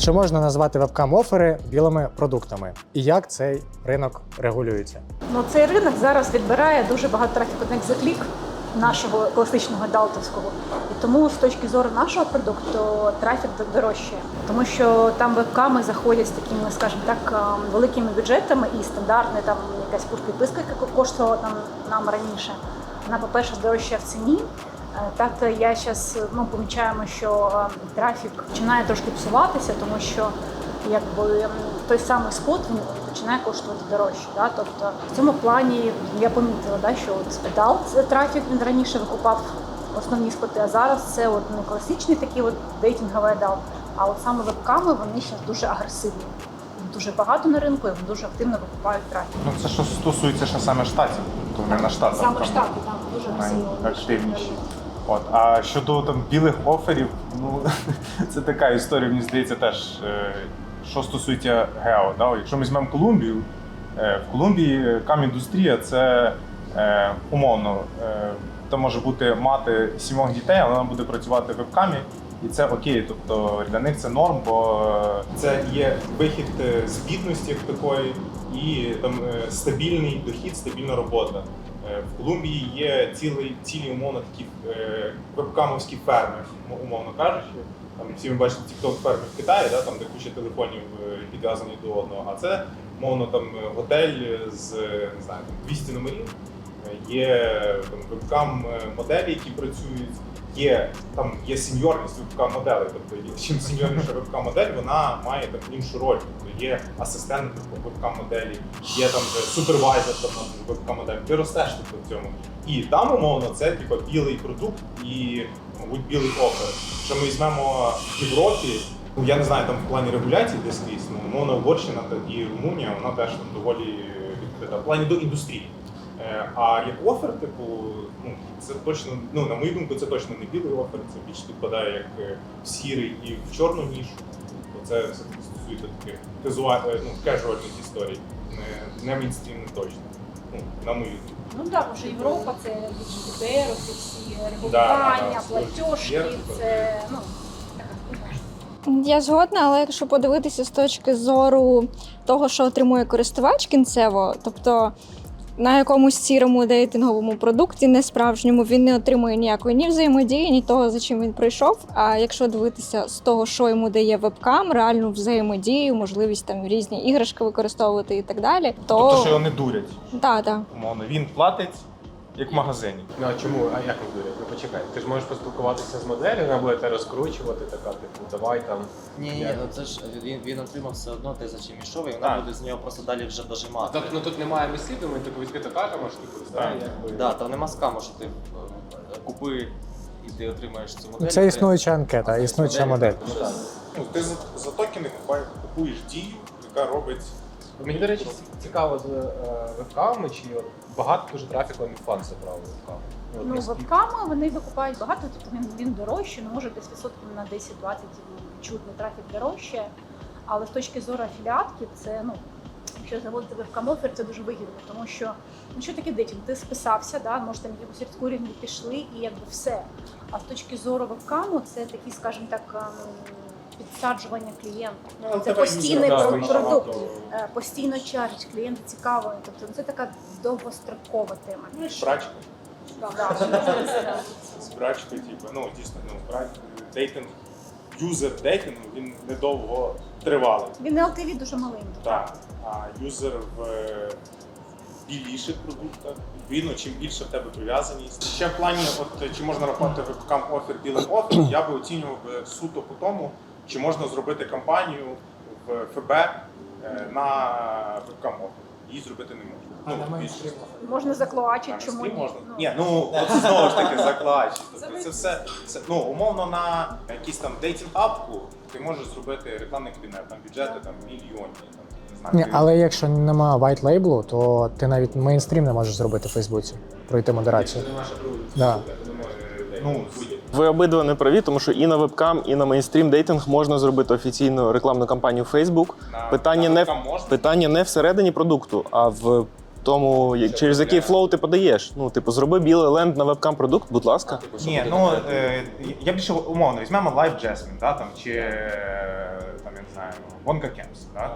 Чи можна назвати вебкам-офери білими продуктами? І як цей ринок регулюється? Ну, цей ринок зараз відбирає дуже багато трафіку на екзоклік нашого класичного далтовського. І тому з точки зору нашого продукту трафік дорожчає. Тому що там вебками заходять з такими, скажімо так, ем, великими бюджетами і стандартна там якась пуш-підписка, яка коштувала там нам раніше. Вона, по-перше, здорожчає в ціні. Е, Так, я зараз ну, помічаємо, що е, трафік починає трошки псуватися, тому що якби той самий спот він починає коштувати дорожче. Да? Тобто в цьому плані я помітила, да, що от це трафік він раніше викупав основні споти, а зараз це от не класичний такий от дейтинговий Edal, а от саме вебками вони зараз дуже агресивні. Дуже багато на ринку і дуже активно викупають трафік. Ну це що стосується ще саме штатів, то вони на штат Саме штати там дуже агресивно. От, а щодо там білих оферів, ну це така історія, мені здається, теж е, що стосується гео. Да? Якщо ми візьмемо Колумбію, е, в Колумбії кам-індустрія це е, умовно, це може бути мати сімох дітей, але вона буде працювати в вебкамі. І це окей, тобто для них це норм, бо це є вихід з бідності як такої і там стабільний дохід, стабільна робота. Е, В Колумбії є цілий, цілі умовно такі е, вебкамовські ферми, умовно кажучи. Там всі ми бачите тікток ферми в Китаї, да, там де куча телефонів е, підв'язані до одного. А це умовно там готель з не знаю, 200 номерів. Є вебкам моделі, які працюють. Є там є сеньорність вебкам моделей. Тобто чим сеньорніша вебкам модель, вона має там іншу роль. Тобто є асистент вебкам моделі, є там вже супервайзер там вебкам модель. Ти ростеш тобто, в цьому. І там умовно це типу білий продукт і мабуть білий офер. Що ми візьмемо в Європі. Ну, я не знаю, там в плані регуляції десь скрізь, ну, умовно Угорщина і Румунія, вона теж там доволі відкрита. В плані до індустрії. Е, А як офер, типу, ну це точно, ну на мою думку, це точно не білий офер, це більш підпадає як е, в сірий і в чорну нішу. Тобто це все таки стосується таких казуа- е, ну, кежуальних історій, не, не мейнстрімних точно. Ну, на мою думку. Ну так, вже Європа, це ДПР, ці всі регулювання, да, да. платіжки, це ну така. Я згодна, але якщо подивитися з точки зору того, що отримує користувач кінцево, тобто на якомусь сірому дейтинговому продукті, не справжньому, він не отримує ніякої ні взаємодії, ні того, за чим він прийшов. А якщо дивитися з того, що йому дає вебкам, реальну взаємодію, можливість там різні іграшки використовувати і так далі, то Тобто, що його не дурять. да, да. Умовно, він платить як в магазині. Ну а чому? А як не дурять? Ну почекай. Ти ж можеш поспілкуватися з моделлю, вона буде тебе розкручувати, така, типу, давай там. Ні, ні, ну це ж він, він отримав все одно те, за чим йшов, і вона Так. буде з нього просто далі вже дожимати. Тобто, ну тут немає мислів, ми типу відкрито кажемо, що типу, Так. якби. Да, там нема скаму, що ти е, купи і ти отримаєш цю модель. Це існуюча анкета, існуюча модель. Ну. Ну, ти за, за токени купуєш дію, яка робить. Мені, до речі, цікаво з е, вебками, чи от багато дуже трафіку міфан забрав вебками. от Ну, наскільки? вебками вони викупають багато, тобто він, він дорожчий, ну може десь відсотків на 10-20 чутний трафік дорожче. Але з точки зору афіліатки, це ну. Якщо заводити вебкам-офер, це дуже вигідно, тому що ну що таке дейтинг? Ти списався, да, може там якусь редкурінг пішли і якби все. А з точки зору вебкаму це такий, скажімо так, ем, підсаджування клієнта. Ну, Це постійний про- продукт. Е, Постійно чарить клієнта цікаво. Тобто ну, це така довгострокова тема. Брачка. Да, це- З брачкою, типу, ну дійсно, ну, брач, дейтинг, юзер дейтингу, він недовго тривалий. Він LTV дуже маленький. Так. А юзер в е, біліших продуктах, відповідно, чим більше в тебе прив'язаність. Ще в плані, от чи можна рахувати вебкам офер білим офер, я би оцінював би суто по тому, чи можна зробити кампанію в ФБ е, на вебкам офер. Її зробити не можна. Ну, більшість. Можна заклоачити, чому ні. можна? Ну, Ні, ну от знову ж таки заклач. Тобто це все це ну умовно на якийсь там дейтинг апку ти можеш зробити рекламний кабінет, там бюджети там мільйонні. Там, не знаю, Ні, ти- але якщо немає white лейблу, то ти навіть мейнстрім не можеш зробити в Фейсбуці, пройти модерацію. Да. ну, Ви обидва не праві, тому що і на вебкам, і на мейнстрім дейтинг можна зробити офіційну рекламну кампанію в Facebook. на, Питання на не питання не всередині продукту, а в тому, як- через який флоу ти подаєш. Ну, типу, зроби білий ленд на вебкам продукт, будь ласка. Типу, Ні, ну е, я більше умовно візьмемо Live Jasmine, да, там, чи е, там, я не знаю, Wonka Camps, да?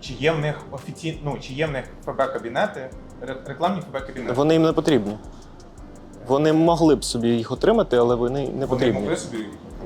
Чи є в них офіційні, ну, чи є в них ФБ-кабінети, рекламні ФБ-кабінети? Вони їм не потрібні. Вони могли б собі їх отримати, але вони не Вони могли собі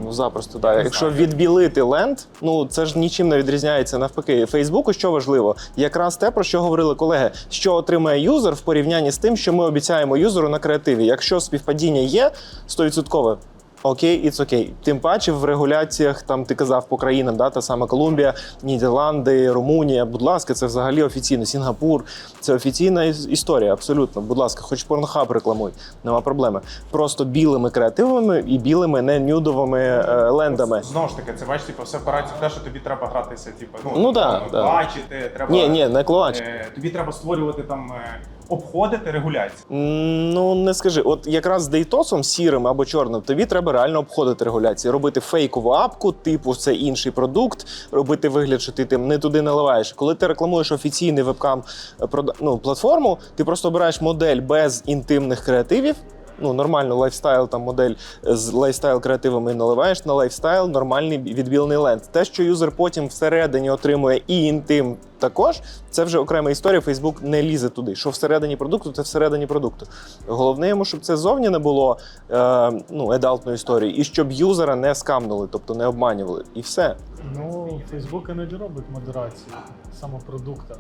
Ну запросто, так. Якщо відбілити ленд, ну це ж нічим не відрізняється навпаки. Фейсбуку що важливо, якраз те, про що говорили колеги, що отримає юзер в порівнянні з тим, що ми обіцяємо юзеру на креативі. Якщо співпадіння є 100%, Окей, it's окей. Тим паче в регуляціях, там ти казав по країнам, да, та сама Колумбія, Нідерланди, Румунія. Будь ласка, це взагалі офіційно. Сінгапур це офіційна історія, абсолютно. Будь ласка, хоч порнохаб рекламуй, нема проблеми. Просто білими креативами і білими не нюдовими е, лендами. Знову ж таки, це бачиш, типу, все опирається те, що тобі треба гратися, типу, ну, Ну да, да. бачити, треба. Ні, ні, не клач. е, тобі треба створювати там, е, обходити регуляцію? Ну не скажи, от якраз з дейтосом сірим або чорним, тобі треба реально обходити регуляції, робити фейкову апку, типу це інший продукт, робити вигляд, що ти тим не туди наливаєш. Коли ти рекламуєш офіційний вебкам е, ну, платформу, ти просто обираєш модель без інтимних креативів. Ну, нормальну лайфстайл там модель з лайфстайл креативами наливаєш на лайфстайл, нормальний відбілений ленд. Те, що юзер потім всередині отримує і інтим також, це вже окрема історія. Фейсбук не лізе туди. Що всередині продукту, це всередині продукту. Головне йому, щоб це зовні не було е, ну, едалтної історії, і щоб юзера не скамнули, тобто не обманювали. І все. Ну, Facebook іноді робить модерацію саме продукта.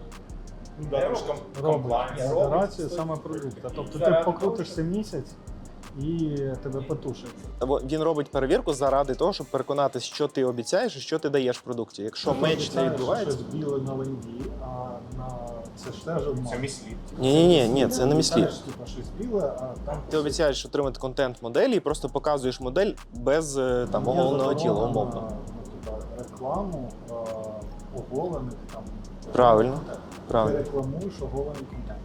Ну, да, трошки Робить compliance. модерацію саме продукта. Тобто ти покрутишся місяць і тебе потушать. Бо Він робить перевірку заради того, щоб переконатися, що ти обіцяєш і що ти даєш в продукті. Якщо Ти меч не відбувається. Щось біле на ленді, а на це ж теж обман. Це міслід. Ні, ні, ні, ні, це не міслід. Обіцяєш, типу, щось біле, а там Ти обіцяєш отримати контент моделі і просто показуєш модель без е, там Є оголеного тіла, заборона умовно. на, ну, типу, рекламу е, оголених там. Правильно, контент. Правильно. Рекламуєш оголений контент.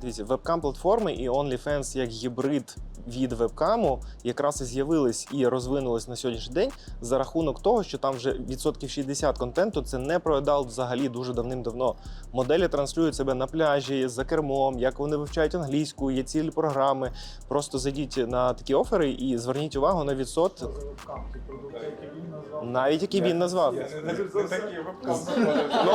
Дивіться, вебкам-платформи і OnlyFans як гібрид від вебкаму якраз і з'явились і розвинулись на сьогоднішній день за рахунок того, що там вже відсотків 60 контенту це не про адалт взагалі дуже давним-давно. Моделі транслюють себе на пляжі за кермом, як вони вивчають англійську, є цілі програми. Просто зайдіть на такі офери і зверніть увагу на відсот, навіть які він назвав. Ну,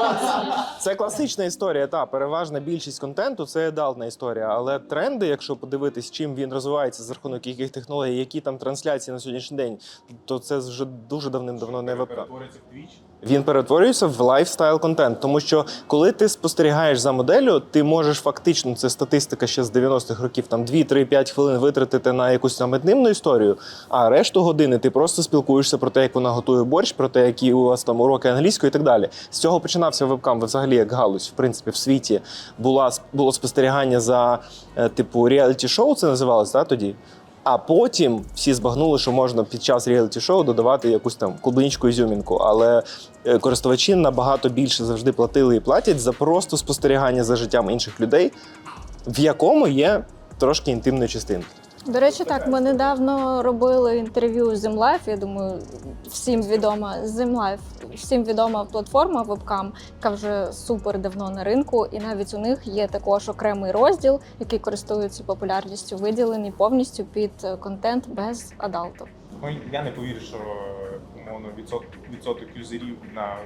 це класична історія. Та переважна більшість контенту це адалтна історія. Але тренди, якщо подивитись, чим він розвивається за рахунок яких технологій, які там трансляції на сьогоднішній день, то це вже дуже давним-давно не вебкам. Перетвориться в твіч. Він перетворюється в лайфстайл контент, тому що коли ти спостерігаєш за моделлю, ти можеш фактично це статистика ще з 90-х років, там 2, 3, 5 хвилин витратити на якусь там інтимну історію, а решту години ти просто спілкуєшся про те, як вона готує борщ, про те, які у вас там уроки англійської і так далі. З цього починався вебкам взагалі як галузь. В принципі, в світі була було спостерігання за е, типу реаліті-шоу, це називалось да, тоді. А потім всі збагнули, що можна під час реаліті-шоу додавати якусь там клубничку ізюмінку. Але е, користувачі набагато більше завжди платили і платять за просто спостерігання за життям інших людей, в якому є трошки інтимної частинки. До речі, так, ми недавно робили інтерв'ю з ZimLife, я думаю, всім відома ZimLife, всім відома платформа Webcam, яка вже супер давно на ринку, і навіть у них є також окремий розділ, який користується популярністю, виділений повністю під е, контент без адалту. Ну, я не повірю, що умовно відсоток, відсоток юзерів на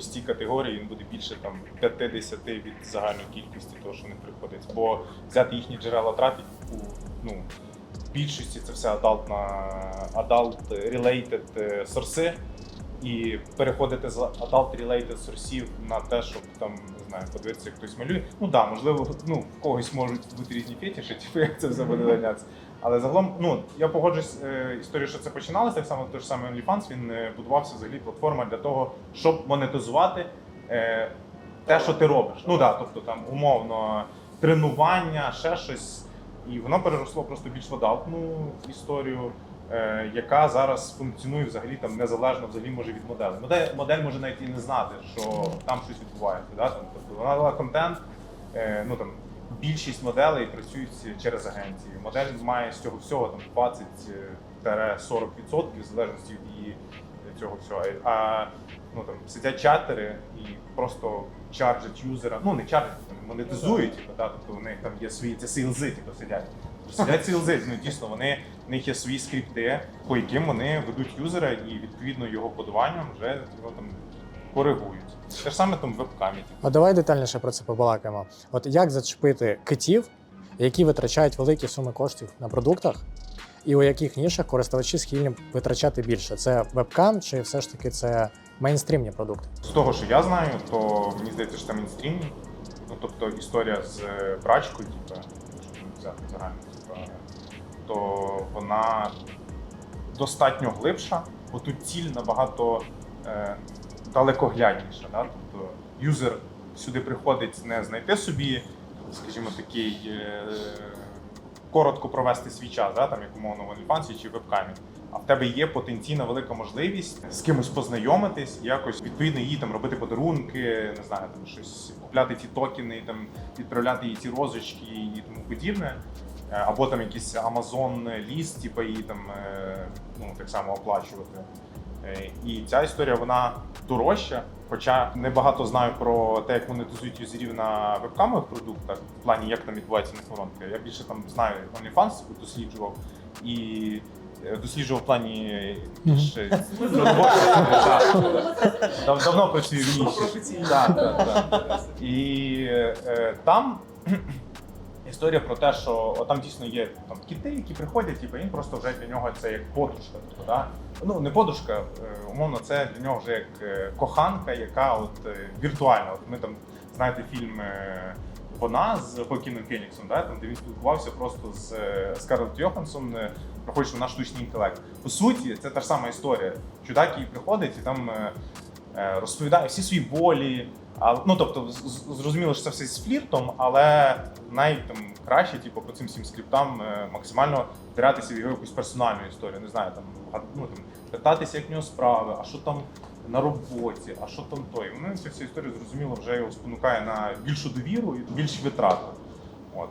цій категорії він буде більше там 50 від загальної кількості того, що не приходиться. Бо взяти їхні джерела трафіку, ну, більшості це все адалтна, е, сорси. І переходити з adult related сорсів на те, щоб там не знаю, подивитися, як хтось малює. Ну да, можливо, ну в когось можуть бути різні фетіші, типу, як це все буде ганятися. Але загалом, ну я погоджуюсь е, історію, що це починалося, так само той ж самий OnlyFans, він е, будувався взагалі платформа для того, щоб монетизувати е, те, що ти робиш. Ну да, тобто там умовно тренування, ще щось. І воно переросло просто більш адалтну історію, е, яка зараз функціонує взагалі там незалежно взагалі може від моделі. Модель, модель може навіть і не знати, що там щось відбувається. Да? Там, тобто вона дала контент, е, ну там більшість моделей працюють через агенції. Модель має з цього всього там 20-40% в залежності від її цього всього. А ну там сидять чатери і просто чарджать юзера. Ну не чарджать, там, монетизують, типу, да, тобто у них там є свої це сейлзи, типу, сидять. Сидять сейлзи, ну дійсно вони в них є свої скрипти, по яким вони ведуть юзера і відповідно його кодуванням вже його там коригують. Те ж саме там в вебкамі. типу. От давай детальніше про це побалакаємо. От як зачепити китів, які витрачають великі суми коштів на продуктах, і у яких нішах користувачі схильні витрачати більше? Це вебкам чи все ж таки це мейнстрімні продукти? З того, що я знаю, то мені здається, що там інстрімні. Ну тобто історія з е, брачкою, типу, взяти загально, типу, то вона достатньо глибша, бо тут ціль набагато е, далекоглядніша. Да? Тобто юзер сюди приходить не знайти собі, скажімо, такий е, коротко провести свій час, да? там, як умовно в OnlyFans чи вебкамі. А в тебе є потенційно велика можливість з кимось познайомитись, якось відповідно їй там робити подарунки, не знаю, там щось купляти ті токени, там відправляти їй ті розочки і тому подібне. Е, Або там якийсь Amazon ліст, типу її там е, ну так само оплачувати. Е, І ця історія вона дорожча. Хоча небагато знаю про те, як монетизують юзерів на вебкамових продуктах, в плані як там відбувається нехоронка. Я більше там знаю OnlyFans, досліджував і е, досліджував в плані більш е, Дав- давно працюю в ніші. І е, там історія про те, що там дійсно є там кіти, які приходять, і він просто вже для нього це як подружка. Тобто, да? Ну не подружка, е, умовно, це для нього вже як е, коханка, яка от е, віртуальна. От ми там знаєте фільм. Вона з Хокіном Феніксом, да, там, де він спілкувався просто з Скарлетт Йоханссон, проходячи на штучний інтелект. По суті, це та ж сама історія. Чудак, який приходить і там розповідає всі свої болі. А, ну тобто, зрозуміло, що це все з фліртом, але навіть там краще, типу, по цим всім скриптам е, максимально втиратися в його якусь персональну історію. Не знаю, там ну, там питатися, як в нього справи, а що там на роботі, а що там той. Вони цю всю історію зрозуміло вже його спонукає на більшу довіру і більші витрати. От.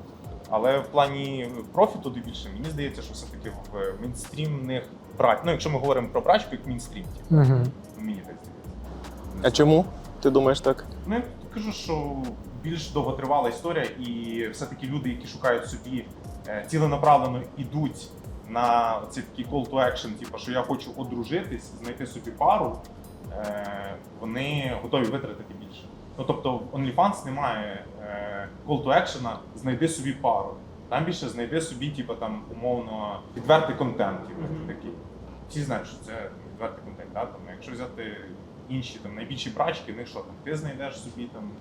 Але в плані профіту де більше, мені здається, що все-таки в мейнстрімних брать. Ну, якщо ми говоримо про брачку, як мейнстрім, типу, Угу. мені так здається. А чому? Ти думаєш так? Ну, я кажу, що більш довготривала історія, і все-таки люди, які шукають собі е, ціленаправлено ідуть на цей такий call to action, типу, що я хочу одружитись, знайти собі пару, е, вони готові витратити більше. Ну тобто в OnlyFans немає е, call to action, знайди собі пару. Там більше знайди собі, типу, там умовно відвертий контент, типу, такий. Всі знають, що це відвертий контент. Да? Там, якщо взяти інші там найбільші брачки, в них що там? Ти знайдеш собі там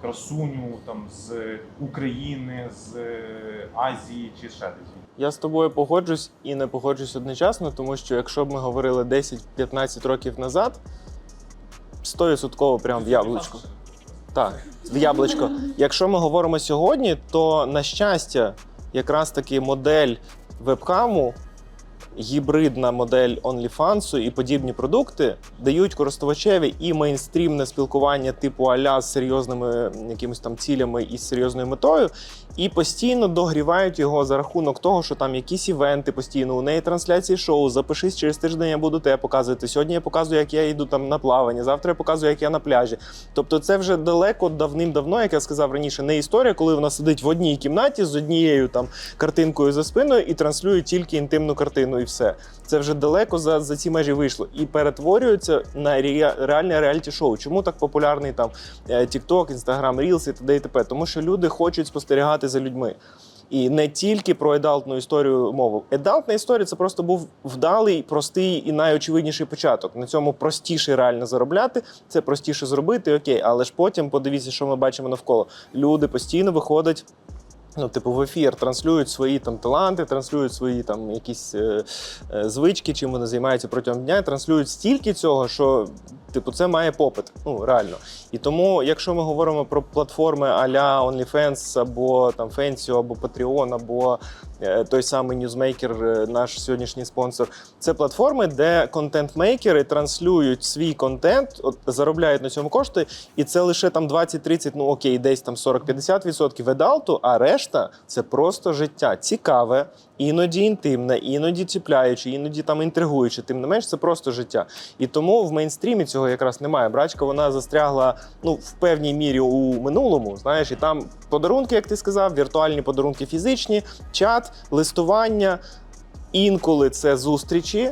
красуню там з України, з Азії чи ще десь. Я з тобою погоджусь і не погоджусь одночасно, тому що якщо б ми говорили 10-15 років назад, 100% прям в яблучко. Так, в яблучко. Якщо ми говоримо сьогодні, то на щастя, якраз таки модель вебкаму, гібридна модель OnlyFans і подібні продукти дають користувачеві і мейнстрімне спілкування типу аля з серйозними якимись там цілями і з серйозною метою, і постійно догрівають його за рахунок того, що там якісь івенти постійно, у неї трансляції шоу. Запишись через тиждень, я буду тебе показувати. Сьогодні я показую, як я йду там на плавання, завтра я показую, як я на пляжі. Тобто, це вже далеко давним-давно, як я сказав раніше, не історія, коли вона сидить в одній кімнаті з однією там картинкою за спиною і транслює тільки інтимну картину, все. Це вже далеко за, за ці межі вийшло і перетворюється на ре- реальне реаліті-шоу. Чому так популярний там е, TikTok, Instagram, Reels і т.д. і т.п.? Тому що люди хочуть спостерігати за людьми. І не тільки про едалтну історію мову. Едалтна історія це просто був вдалий, простий і найочевидніший початок. На цьому простіше реально заробляти, це простіше зробити, окей. Але ж потім подивіться, що ми бачимо навколо. Люди постійно виходять. Ну, типу, в ефір транслюють свої там таланти, транслюють свої там якісь е, е, звички, чим вони займаються протягом дня, транслюють стільки цього, що типу це має попит. Ну реально. І тому, якщо ми говоримо про платформи а-ля OnlyFans або там Fancy, або Patreon, або е, той самий Newsmaker, е, наш сьогоднішній спонсор, це платформи, де контент-мейкери транслюють свій контент, от заробляють на цьому кошти, і це лише там 20-30, ну окей, десь там 40-50% едалту, а решта це просто життя цікаве, іноді інтимне, іноді ціпляючи, іноді там інтригуючи. Тим не менш, це просто життя. І тому в мейнстрімі цього якраз немає. Брачка вона застрягла ну, в певній мірі у минулому. Знаєш, і там подарунки, як ти сказав, віртуальні подарунки фізичні, чат, листування. Інколи це зустрічі.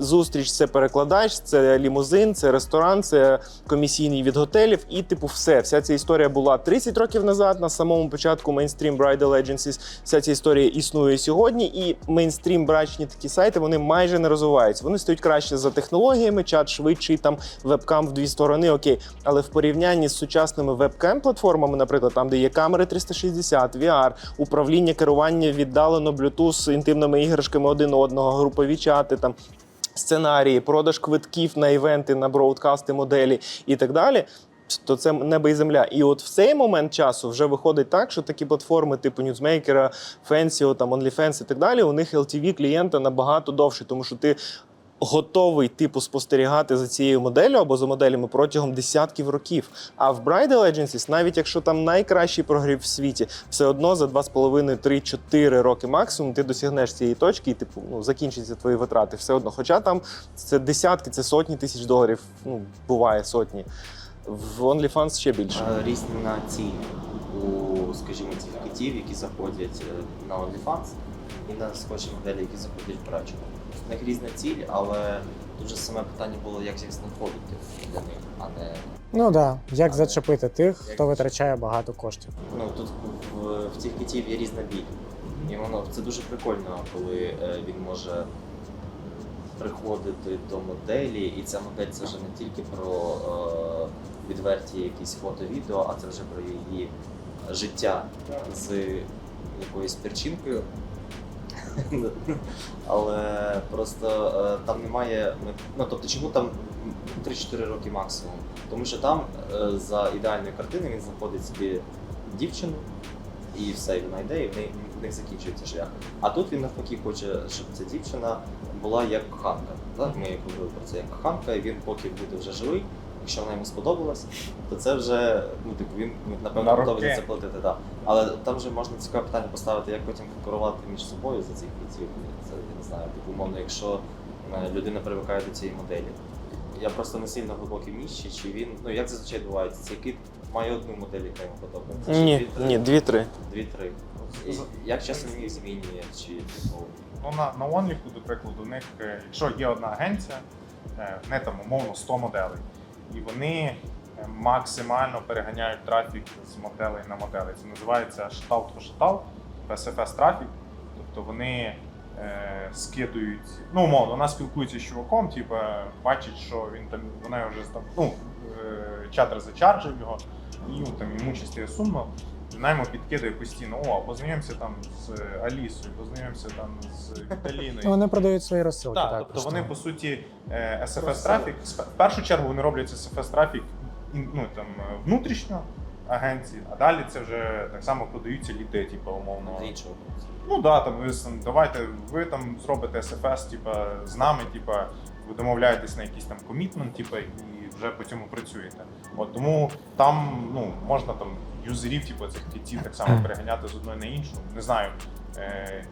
Зустріч це перекладач, це лімузин, це ресторан, це комісійний від готелів. І, типу, все. Вся ця історія була 30 років назад на самому початку мейнстрім Bridal Agencies. Вся ця історія існує сьогодні. І мейнстрім брачні такі сайти вони майже не розвиваються. Вони стають краще за технологіями, чат швидший, там вебкам в дві сторони. Окей, але в порівнянні з сучасними вебкам-платформами, наприклад, там, де є камери 360, VR, управління керування віддалено Bluetooth, інтимними іграшками один одного, групові чати там сценарії, продаж квитків на івенти, на броудкасти, моделі і так далі. То це небо і земля. І от в цей момент часу вже виходить так, що такі платформи, типу Ньюзмейкера, Фенсіо, там OnlyFans і так далі, у них LTV клієнта набагато довше, тому що ти готовий типу спостерігати за цією моделлю або за моделями протягом десятків років. А в Bridal Agencies, навіть якщо там найкращий прогрів в світі, все одно за 2,5, 3, 4 роки максимум ти досягнеш цієї точки і типу ну закінчаться твої витрати. Все одно. Хоча там це десятки, це сотні тисяч доларів. Ну буває сотні. В OnlyFans ще більше. Різні на ціні у, скажімо, цих китів, які заходять е, на OnlyFans, і на схожі моделі, які заходять в брачку. Них різна ціль, але дуже саме питання було, як їх знаходити для них, а не Ну так, да. як Але- зачепити тих, як хто витрачає багато коштів. ну тут в, в цих китів є різна біль. І воно це дуже прикольно, коли е, він може приходити до моделі, і ця модель це вже не тільки про е, відверті якісь фото-відео, а це вже про її життя з якоюсь перчинкою. Але просто е, там немає. Ну тобто, чому там 3-4 роки максимум? Тому що там е, за ідеальною картиною він знаходить собі дівчину, і все, і вона йде, і в в них закінчується шлях. А тут він навпаки хоче, щоб ця дівчина була як коханка. Так? Ми говорили про це як коханка, і він поки буде вже живий. Якщо вона йому сподобалась, то це вже ну типу він ну, напевно На готовий за це платити. Да. Але там вже можна цікаве питання поставити, як потім конкурувати між собою за цих квітів. Це я не знаю, типу, умовно, якщо е, людина привикає до цієї моделі. Я просто не сильно глибокий ніші, чи він. Ну як зазвичай відбувається, цей кит має одну модель, яка йому подобається. чи Ні, дві-три? ні, дві-три. Дві-три. І Як часто він їх змінює, чи типу. Ну, на, на OnlyFood, до прикладу, у них, е, якщо є одна агенція, е, в там умовно 100 моделей, і вони е, максимально переганяють трафік з моделей на моделей. Це називається to shuttle, SFS трафік. Тобто вони е, скидують, ну, умовно, вона спілкується з чуваком, типу, бачить, що він там, вона вже там, ну, е, чатер зачарджив його, і ну, там йому чистає сумно. Вона йому підкидає постійно, о, познайомся там з Алісою, познайомся там з Віталіною. Вони продають свої розсилки. Так, Так, тобто вони по суті е, SFS трафік. В першу чергу вони роблять SFS трафік ну, там, е, внутрішньо агенції, а далі це вже так само продаються ліди, типу, умовно. Іншого. Ну да, там ви сам- давайте ви там зробите SFS, типа з нами, типа ви домовляєтесь на якийсь там комітмент, типа, і вже по цьому працюєте. От тому там ну можна там юзерів, типу цих кітів так само переганяти з одної на іншу. Не знаю, е,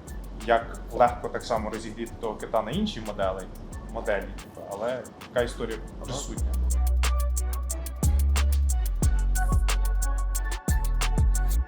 як легко так само розігріти того кита на інші моделі, моделі, типу, але така історія присутня.